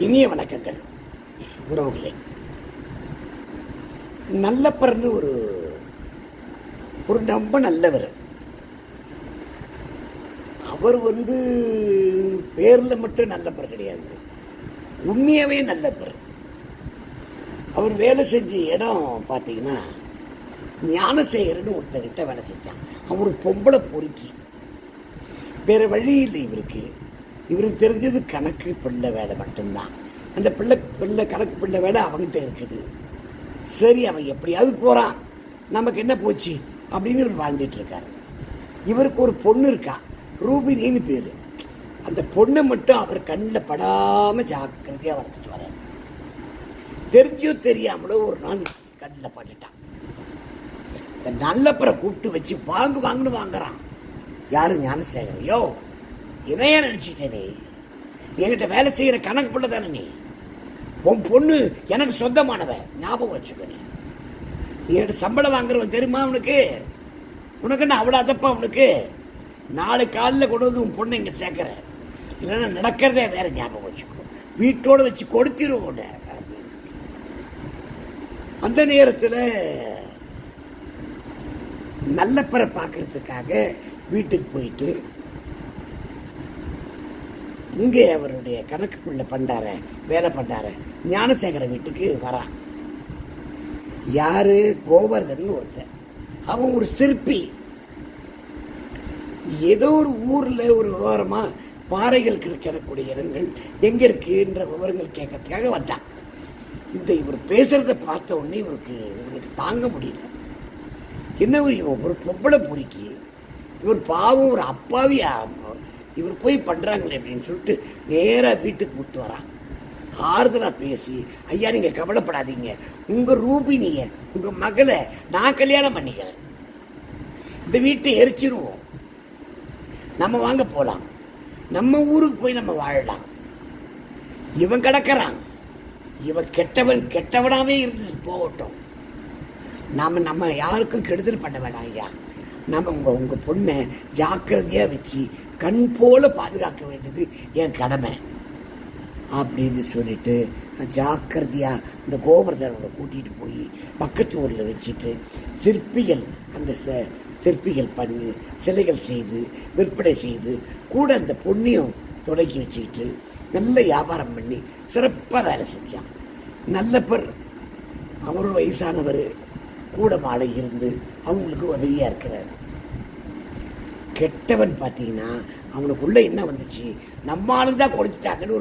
இனிய வணக்கங்கள் உறவுகளே. நல்லப்பர்னு ஒரு ஒரு ரொம்ப நல்லவர். அவர் வந்து பேர்ல மட்டும் நல்லப்பர் கிடையாது. உண்மையாவே நல்லப்பர். அவர் வேலை செஞ்ச இடம் பார்த்தீங்கன்னா ஞானசேகரன் ஒருத்தர்கிட்ட வேலை செஞ்சான். அவர் பொம்பளை பொறுக்கி. வேற வழி இல்லை இவருக்கு. இவருக்கு தெரிஞ்சது கணக்கு பிள்ளை வேலை மட்டும்தான். அந்த பிள்ளை பிள்ளை கணக்கு பிள்ளை வேலை அவன்கிட்ட இருக்குது. சரி அவன் எப்படியாவது போகிறான் நமக்கு என்ன போச்சு? அப்படின்னு இவர் வாழ்ந்துட்டு இருக்காரு. இவருக்கு ஒரு பொண்ணு இருக்கா? ரூபினின்னு பேர். அந்த பொண்ணை மட்டும் அவர் கண்ணில் படாமல் ஜாக்கிரதையாக வளர்த்துட்டு வர்றாரு. தெரிஞ்சோ தெரியாமலோ ஒரு நாள் கண்ணில் பட்டுட்டான். இந்த நல்லப்பரை கூப்பிட்டு வச்சு வாங்கு வாங்குன்னு வாங்குறான். யாரும் ஞானசேகரையோ யோ இதையா நினைச்சிட்டே நீ? என்கிட்ட வேலை செய்யற கணக்கு பிள்ளை தானே நீ? உன் பொண்ணு எனக்கு சொந்தமானவ ஞாபகம் வச்சுக்கோ நீ. என்கிட்ட சம்பளம் வாங்குறவன் தெரியுமா அவனுக்கு உனக்கு நான் அவ்வளோ அதப்பா அவனுக்கு நாலு காலில் கொண்டு வந்து உன் பொண்ணை இங்கே சேர்க்குற இல்லைன்னா நடக்கிறதே வேற ஞாபகம் வச்சுக்கோ. வீட்டோட வச்சு கொடுத்திருவோம் உன்னை. அந்த நேரத்தில் நல்லப்பரை பார்க்கறதுக்காக வீட்டுக்கு போயிட்டு இங்கே அவருடைய கணக்குக்குள்ள பண்டார வேலை பண்டார ஞானசேகர வீட்டுக்கு வரான் யாரு? கோவர்தன் ஒருத்தன் அவன் ஒரு சிற்பி. ஏதோ ஒரு ஊர்ல ஒரு விவரமா பாறைகள் கிடைக்கக்கூடிய இடங்கள் எங்க இருக்குன்ற விவரங்கள் கேட்கறதுக்காக வந்தான். இந்த இவர் பேசுறத பார்த்த உடனே இவருக்கு இவனுக்கு தாங்க முடியல. என்ன ஒரு ஒரு பொம்பளை பொறுக்கி? இவர் பாவம் ஒரு அப்பாவி இவர் போய் பண்றாங்களே அப்படின்னு சொல்லிட்டு நேரா வீட்டுக்கு கூட்டு வரான் ஆறுதலா பேசி ஐயா நீங்க கவலைப்படாதீங்க. உங்க ரூபினிய உங்க மகளை நான் கல்யாணம் பண்ணிக்கிறேன். இந்த வீட்டை எரிச்சிருவோம். நம்ம வாங்க போலாம். நம்ம ஊருக்கு போய் நம்ம வாழலாம். இவன் கிடக்கிறான். இவன் கெட்டவன் கெட்டவனாவே இருந்து போகட்டும். நாம நம்ம யாருக்கும் கெடுதல் பண்ண வேணாம் ஐயா. நம்ம உங்க உங்க பொண்ணை ஜாக்கிரதையா வச்சு கண் போல பாதுகாக்க வேண்டியது என் கடமை. அப்படின்னு சொல்லிட்டு ஜாக்கிரதையாக இந்த கோவர்தனோட கூட்டிகிட்டு போய் பக்கத்து ஊரில் வச்சுட்டு சிற்பிகள் அந்த ச- சிற்பிகள் பண்ணி சிலைகள் செய்து விற்பனை செய்து கூட அந்த பொண்ணையும் தொடக்கி வச்சுக்கிட்டு நல்ல வியாபாரம் பண்ணி சிறப்பாக வேலை செஞ்சான். நல்ல பேர். அவரும் வயசானவர். கூட மாலை இருந்து அவங்களுக்கு உதவியாக இருக்கிறார். கெட்டவன் பார்த்தீங்கன்னா அவனுக்குள்ளே என்ன வந்துச்சு? நம்மளுக்கு தான் கொடுத்துட்டாங்கன்னு ஒரு